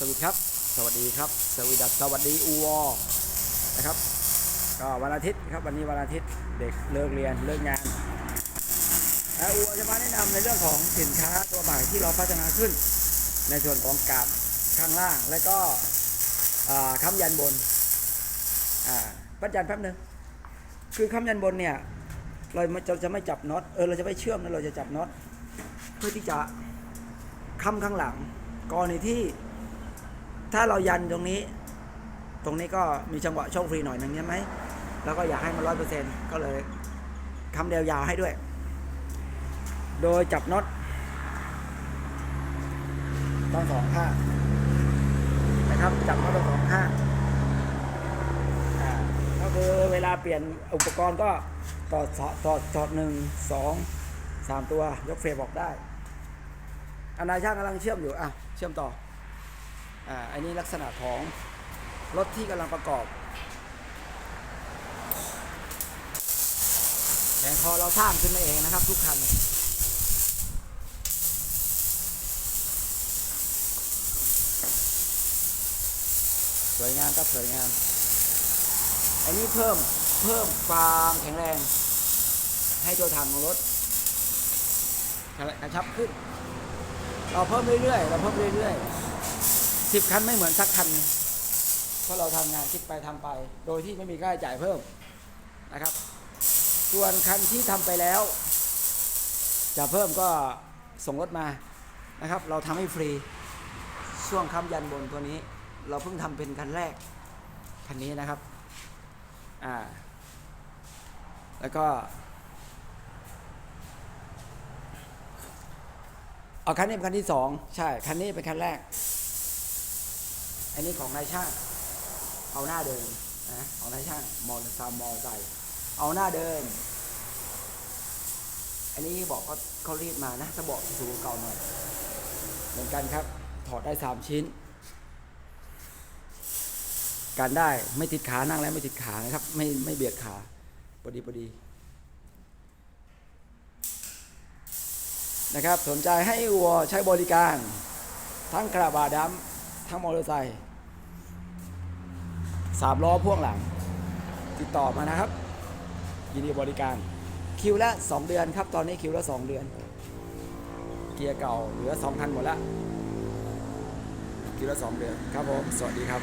สวัสดีครับ สวัสดีครับ สวัสดีสวัสดีอูวอนะครับ ก็วันอาทิตย์ครับวันนี้วันอาทิตย์เด็กเลิกเรียนเลิกงานแล้วอูวอจะมาแนะนำในเรื่องของสินค้าตัวใหม่ที่เราพัฒนาขึ้น ในส่วนของกาบข้างล่างและก็ค้ำยันบนอ่าปัจจันแป๊บหนึงคือค้ำยันบนเนี่ยเราจะจะไม่จับน็อตเออเราจะไม่เชื่อมนะเราจะจับน็อตเพื่อที่จะค้ำข้างหลังกรณีที่ ถ้าเรายันตรงนี้ ตรงนี้ก็มีจังหวะโชคฟรีหน่อยหนึ่งใช่ไหมแล้วก็อยากให้มันร้อยเปอร์เซ็นต์ก็เลยคำเดียวยาวให้ด้วย โดยจับน็อตต้องสองข้างนะครับ จับน็อตต้องสองข้างอ่าก็คือเวลาเปลี่ยนอุปกรณ์ก็ต่อต่อต่อต่อหนึ่งสองสามตัวยกเฟรมออกได้ อนาช่างกำลังเชื่อมอยู่อะเชื่อมต่อ อ่าอันนี้ลักษณะของรถที่กำลังประกอบแผงคอเราสร้างขึ้นมาเองนะครับทุกคันสวยงามครับสวยงาม อันนี้เพิ่มเพิ่มความแข็งแรง ให้ตัวถังของรถกระชับขึ้น เราเพิ่มเรื่อยๆ เราเพิ่มเรื่อยๆ สิบคันไม่เหมือนสักคันเพราะเราทำงานคิดไปทำไป โดยที่ไม่มีค่าใช้จ่ายเพิ่มนะครับ ส่วนคันที่ทำไปแล้ว จะเพิ่มก็ส่งรถมานะครับ เราทำให้ฟรีช่วงค้ำยันบนตัวนี้ เราเพิ่งทำเป็นคันแรกคันนี้นะครับอ่าแล้วก็เอาคันนี้เป็นคันที่สองใช่คันนี้เป็นคันแรก อันนี้ของนายช่าง เอาหน้าเดิมนะเอานายช่างมอเตอร์ไซค์มอเตอร์ไซค์เอาหน้าเดิม อันนี้บอกก็เขารีดมานะถ้าบอกสูงเก่าหน่อยเหมือนกันครับ ถอดได้สามชิ้นการได้ไม่ติดขานั่งแล้วไม่ติดขานะครับ ไม่ไม่เบียดขาพอดีพอดีนะครับ สนใจให้วัวใช้บริการ ทั้งกระบะดำทั้งมอเตอร์ไซค์ สามล้อพ่วงหลัง ติดต่อมานะครับ ยินดีบริการ คิวละ 2 เดือนครับ ตอนนี้คิวละ 2 เดือน เกียร์เก่าเหลือ2คันหมดละคิวละ 2 เดือนครับผม สวัสดีครับ